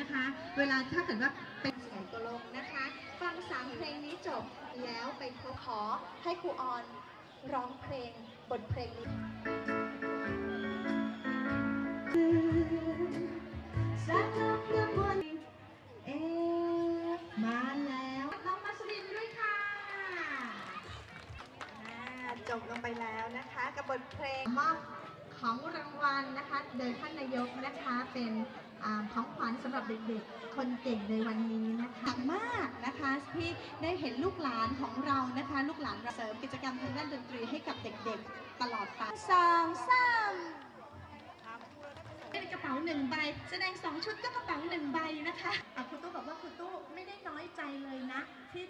นะคะ เวลาถ้าเกิดว่าเป็นสวยตัวลงนะคะ ฟังสามเพลงนี้จบแล้วไปพบขอให้ครูออนร้องเพลงบทเพลงนี้สักน้ำเพื่อบนเอ๊ะมาแล้วน้องมัสลินด้วยค่ะอ่าจบลงไปแล้วนะคะกับบทเพลงมอบ ของรางวัลนะคะ โดยท่านนายกนะคะเป็นอของขวัญสำหรับเด็กๆ คนเก่งในวันนี้นะคะมากนะคะที่ได้เห็นลูกหลานของเรานะคะ ลูกหลานเสริมกิจกรรมทางด้านดนตรีให้กับเด็กๆ ตลอดไปสองสามเป็นกระเป๋าหนึ่งใบ แสดงสองชุดก็กระเป๋าหนึ่งใบนะคะคุณตู้บอกว่าคุณตู้ไม่ได้น้อยใจเลยนะที่